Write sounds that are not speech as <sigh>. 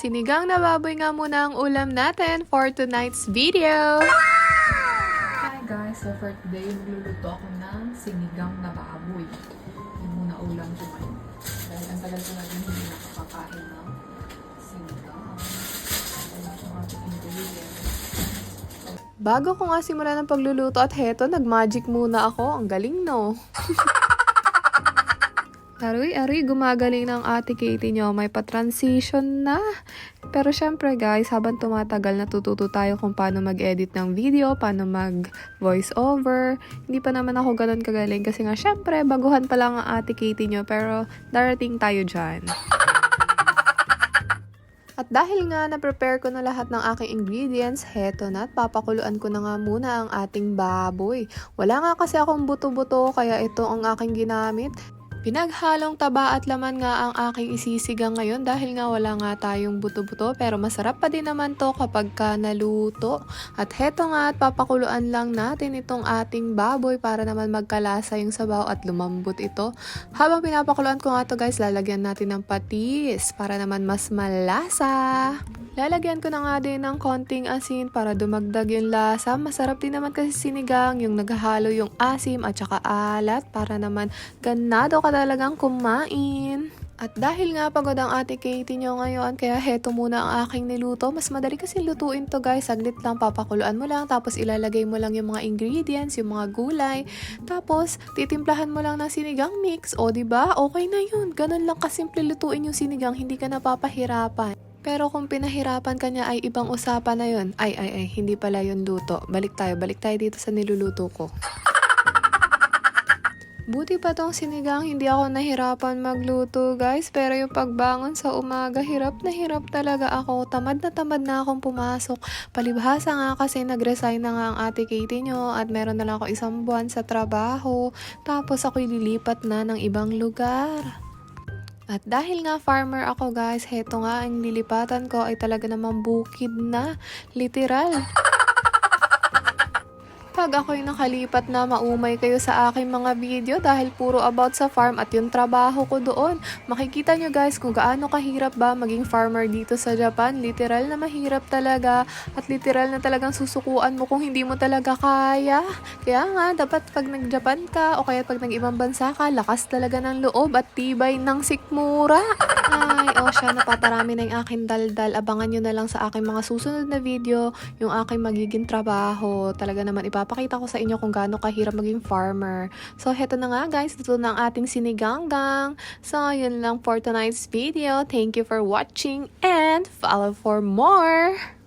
Sinigang na baboy nga muna ang ulam natin for tonight's video. Hi guys! So for today, magluluto ako ng sinigang na baboy. Yung muna ulam ko ngayon. Dahil ang tagal ko na rin hindi nakakakain ng sinigang. Ingredients. Bago ko nga simulan ng pagluluto at heto, nag-magic muna ako. Ang galing no? <laughs> Aroy, aroy, gumagaling ng ate Katie nyo. May pa-transition na. Pero syempre guys, habang tumatagal, natututo tayo kung paano mag-edit ng video, paano mag-voice over. Hindi pa naman ako ganun kagaling kasi nga syempre, baguhan pa lang ang ate Katie nyo. Pero darating tayo dyan. At dahil nga na-prepare ko na lahat ng aking ingredients, heto na at papakuluan ko na nga muna ang ating baboy. Wala nga kasi akong buto-buto kaya ito ang aking ginamit. Pinaghalong taba at laman nga ang aking isisigang ngayon dahil nga wala nga tayong buto-buto pero masarap pa din naman to kapag ka naluto. At heto nga at papakuluan lang natin itong ating baboy para naman magkalasa yung sabaw at lumambot ito. Habang pinapakuluan ko nga to guys, lalagyan natin ng patis para naman mas malasa. Lalagyan ko na nga din ng konting asin para dumagdag yung lasa. Masarap din naman kasi sinigang yung naghahalo yung asim at saka alat para naman ganado ka talagang kumain. At dahil nga pagod ang ate Katie nyo ngayon, kaya heto muna ang aking niluto. Mas madali kasi lutuin to guys. Saglit lang, papakuluan mo lang, tapos ilalagay mo lang yung mga ingredients, yung mga gulay. Tapos, titimplahan mo lang ng sinigang mix. O, ba? Okay na yun. Ganun lang kasimple lutuin yung sinigang, hindi ka napapahirapan. Pero kung pinahirapan ka niya ay ibang usapan na yun. Ay, ay, ay, hindi pala yun luto. Balik tayo, balik tayo dito sa niluluto ko. Buti pa tong sinigang, hindi ako nahirapan magluto guys. Pero yung pagbangon sa umaga, hirap na hirap talaga ako. Tamad na tamad na akong pumasok. Palibhasa nga kasi nag-resign na nga ang ate Katie nyo at meron na lang ako isang buwan sa trabaho. Tapos ako'y lilipat na ng ibang lugar. At dahil nga farmer ako guys, heto nga ang lilipatan ko ay talaga namang bukid na. Literal. <laughs> Pag ako'y nakalipat na maumay kayo sa aking mga video dahil puro about sa farm at yung trabaho ko doon. Makikita nyo guys kung gaano kahirap ba maging farmer dito sa Japan. Literal na mahirap talaga at literal na talagang susukuan mo kung hindi mo talaga kaya. Kaya nga, dapat pag nag-Japan ka o kaya pag nag-ibang bansa ka, lakas talaga ng loob at tibay ng sikmura. Ay, o siya, napaparami na yung aking daldal. Abangan nyo na lang sa aking mga susunod na video yung aking magiging trabaho. Talaga naman ipapakita ko sa inyo kung gaano kahirap maging farmer. So, heto na nga guys, ito na ang ating siniganggang. So, yun lang for tonight's video. Thank you for watching and follow for more!